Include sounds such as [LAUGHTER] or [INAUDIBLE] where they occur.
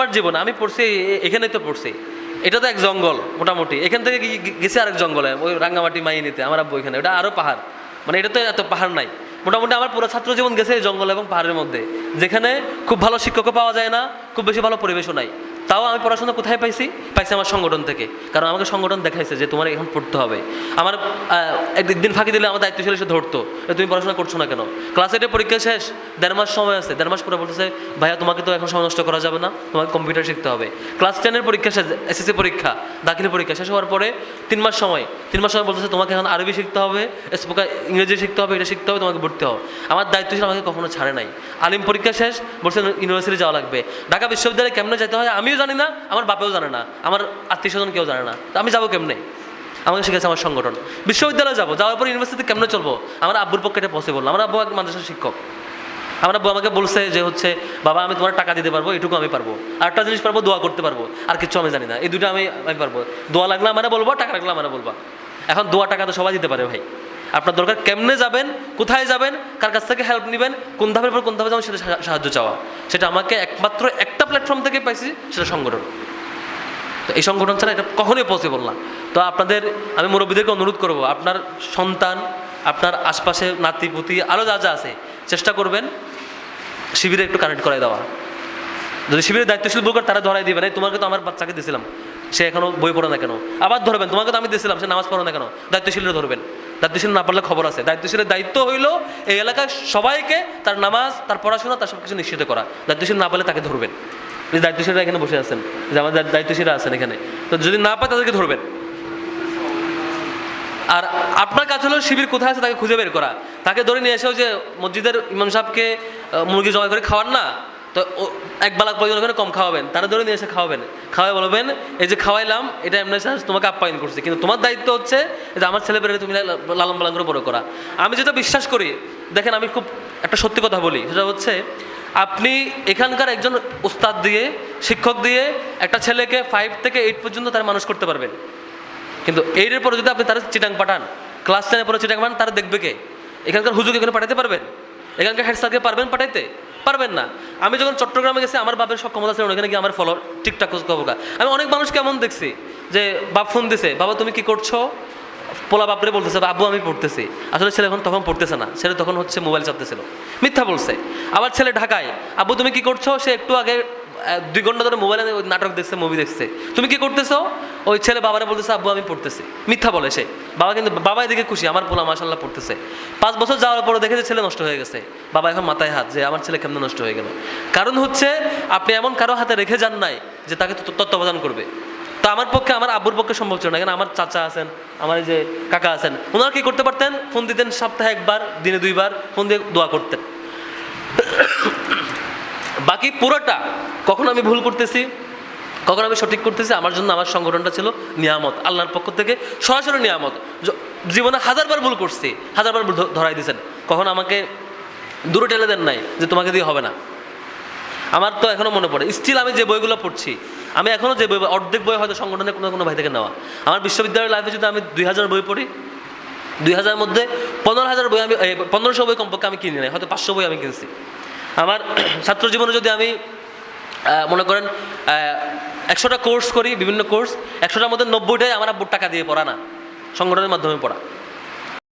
আমার জীবন, আমি পড়ছি এখানে তো পড়ছি। এটা তো এক জঙ্গল, মোটামুটি। এখান থেকে গেছি আরেক জঙ্গলে, ওই রাঙ্গামাটি, মাইনিতে, আমার আব্বু এখানে। ওটা আরও পাহাড়। মানে এটা তো এত পাহাড় নাই। মোটামুটি আমার পুরো ছাত্র জীবন গেছে জঙ্গল এবং পাহাড়ের মধ্যে। যেখানে খুব ভালো শিক্ষকও পাওয়া যায় না, খুব বেশি ভালো পরিবেশও নাই। তাও আমি পড়াশোনা কোথায় পাইছি? পাইছি আমার সংগঠন থেকে। কারণ আমাকে সংগঠন দেখাইছে যে তোমার এখন পড়তে হবে। আমার একদিন ফাঁকি দিলে আমার দায়িত্বশীল এসে ধরতো। তুমি পড়াশোনা করছ না কেন? ক্লাস এইটে পরীক্ষা শেষ, দেড় মাস সময় আছে। দেড় মাস পরে বলতেছে, ভাইয়া, তোমাকে তো এখন সময় নষ্ট করা যাবে না। তোমাকে কম্পিউটার শিখতে হবে। ক্লাস টেনের পরীক্ষা শেষ এসএসসি পরীক্ষা, দাখিলি পরীক্ষা শেষ হওয়ার পরে তিন মাস সময়, তিন মাস সময় বলতেছে, তোমাকে এখন আরবি শিখতে হবে স্পোকা ইংরেজি শিখতে হবে, এটা শিখতে হবে, তোমাকে ভর্তি হবে। আমার দায়িত্বশীল আমাকে কখনো ছাড়ে নাই। আলিম পরীক্ষা শেষ, বলছে, ইউনিভার্সিটি যাওয়া লাগবে। ঢাকা বিশ্ববিদ্যালয়ে কেমনে যেতে হয়, আমিও জানি না, আমার বাপেও জানে না, আমার আত্মীয় স্বজন কেউ জানে না। তো আমি যাব কেমনে? আমাকে শিখেছে আমার সংগঠন। বিশ্ববিদ্যালয়ে যাব, যাওয়ার পর ইউনিভার্সিটি কেমনে চলবো? আমার আব্বুর পক্ষে এটা পসিবল আমার আব্বু এক মাদ্রাসার শিক্ষক। আমার আব্বু আমাকে বলছে যে হচ্ছে, বাবা, আমি তোমার টাকা দিতে পারব, এটুকু আমি পারব। আরেকটা জিনিস পারব, দোয়া করতে পারব। আর কিছু আমি জানি না। এই দুটো আমি আমি পারব। দোয়া লাগলে আমার বলব, টাকা লাগলে আমার বলব। এখন দোয়া টাকা তো সবাই দিতে পারে ভাই। আপনার দরকার কেমনে যাবেন, কোথায় যাবেন, কার কাছ থেকে হেল্প নেবেন, কোন ধাপের পর কোন ধাপে যাবেন সেটা সাহায্য চাওয়া। সেটা আমাকে একমাত্র একটা প্ল্যাটফর্ম থেকে পাইছি, সেটা সংগঠন। তো এই সংগঠন ছাড়া এটা কখনোই পসিবল না। তো আপনাদের, আমি মুরব্বীদেরকে অনুরোধ করব, আপনার সন্তান, আপনার আশপাশে নাতি, পুতি আরও যা যা আছে, চেষ্টা করবেন শিবিরে একটু কানেক্ট করাই দেওয়া। যদি শিবিরের দায়িত্বশীল বলকার তারা ধরাই দিবেন এই, তোমাকে তো আমার বাচ্চাকে দিয়েছিলাম সে এখনও বই পড়ে না কেন? আবার ধরবেন, তোমাকে তো আমি দিয়েছিলাম সে নামাজ পড়ে না কেন? দায়িত্বশীলরা ধরবেন। দায়িত্বশীল না পারলে খবর আছে। দায়িত্বশীলের দায়িত্ব হইল এই এলাকার সবাইকে তার নামাজ, তার পড়াশোনা, তার সব কিছু নিশ্চিত করা। দায়িত্বশীল না পারলে তাকে ধরবেন। এই দায়িত্বশীলরা এখানে বসে আছেন, যে আমাদের দায়িত্বশীলরা আছেন এখানে। তো যদি না পায় তাদেরকে ধরবেন। আর আপনার কাছে হলো শিবির কোথায় আছে তাকে খুঁজে বের করা। তাকে ধরে নিয়ে এসেও যে মসজিদের ইমাম সাহেবকে মুরগি জবাই করে খাওয়ান না। তো এক বেলা প্রয়োজন ওখানে, কম খাওয়াবেন। তারা ধরে নিয়ে এসে খাওয়াবেন। খাওয়াই বলবেন, এই যে খাওয়াইলাম, এটা এমনি তোমাকে আপ্যায়ন করছি। কিন্তু তোমার দায়িত্ব হচ্ছে যে আমার ছেলে পেলে তুমি লালন পালন করে বড় করা। আমি যেটা বিশ্বাস করি, দেখেন আমি খুব একটা সত্যি কথা বলি, সেটা হচ্ছে আপনি এখানকার একজন উস্তাদ দিয়ে, শিক্ষক দিয়ে একটা ছেলেকে ফাইভ থেকে এইট পর্যন্ত তার মানুষ করতে পারবেন। কিন্তু এইটের পরে যদি আপনি তারা চিটাং পাঠান ক্লাস টেনের পরে চিটাং পাঠান, তারা দেখবে কে? এখানকার হুজুকে এখানে পাঠাতে পারবেন? এখানকার হেড স্যারকে পারবেন পাঠাইতে? পারবেন না। আমি যখন চট্টগ্রামে গেছি, আমার বাপের সক্ষমতা ছিল ওখানে গিয়ে আমার ফলো ঠিকঠাক খোঁজ খবর আমি অনেক মানুষ কেমন দেখছি যে বাপ ফোন দিছে, বাবা, তুমি কি করছ? পোলা বাপরে বলতেছে, আব্বু, আমি পড়তেছি। আসলে ছেলে এখন তখন পড়তেছে না, ছেলে তখন হচ্ছে মোবাইল চাপতেছিল। মিথ্যা বলছে। আবার ছেলে ঢাকায়, আব্বু, তুমি কি করছ? সে একটু আগে দুই ঘণ্টা ধরে মোবাইলে নাটক দেখছে মুভি দেখছে। তুমি কি করতেছো? ওই ছেলে বাবারে বলতেছে, আব্বু, আমি পড়তেছি। মিথ্যা বলে সে। বাবা কিন্তু, বাবা এদিকে খুশি, আমার পোলা মাসাল্লাহ পড়তেছে। পাঁচ বছর যাওয়ার পরে দেখে যে ছেলে নষ্ট হয়ে গেছে। বাবা এখন মাথায় হাত যে, আমার ছেলে কেমন নষ্ট হয়ে গেল? কারণ হচ্ছে, আপনি এমন কারও হাতে রেখে যান নাই যে, তাকে তত্ত্ব- তত্ত্বাবধান করবে। তো আমার পক্ষে, আমার আব্বুর পক্ষে সম্ভব ছিল না। কেন? আমার চাচা আছেন, আমার এই যে কাকা আছেন ওনারা কি করতে পারতেন? ফোন দিতেন সপ্তাহে একবার, দিনে দুইবার, ফোন দিয়ে দোয়া করতেন। বাকি পুরোটা কখন আমি ভুল করতেছি, কখন আমি সঠিক করতেছি, আমার জন্য আমার সংগঠনটা ছিল নিয়ামত, আল্লাহর পক্ষ থেকে সরাসরি নিয়ামত। জীবনে হাজারবার ভুল করছি, হাজারবার ভুল ধরাই দিয়েছেন কখন আমাকে দূরে ঠেলে দেন নাই যে তোমাকে দিয়ে হবে না। আমার তো এখনও মনে পড়ে স্টিল আমি যে বইগুলো পড়ছি, আমি এখনও যে বই অর্ধেক বই হয়তো সংগঠনের কোনো কোনো ভাই থেকে নেওয়া। আমার বিশ্ববিদ্যালয়ের লাইফে যদি আমি দুই হাজার বই পড়ি, দুই হাজার মধ্যে পনেরো হাজার বই আমি পনেরোশো বই কমপক্ষে আমি কিনি নাই, হয়তো পাঁচশো বই আমি কিনছি। আমার [CLEARS THROAT] ছাত্র জীবনে যদি আমি মনে করেন একশোটা কোর্স করি, বিভিন্ন কোর্স একশোটার মধ্যে নব্বইটাই আমার আব্বুর টাকা দিয়ে পড়া না, সংগঠনের মাধ্যমে পড়া।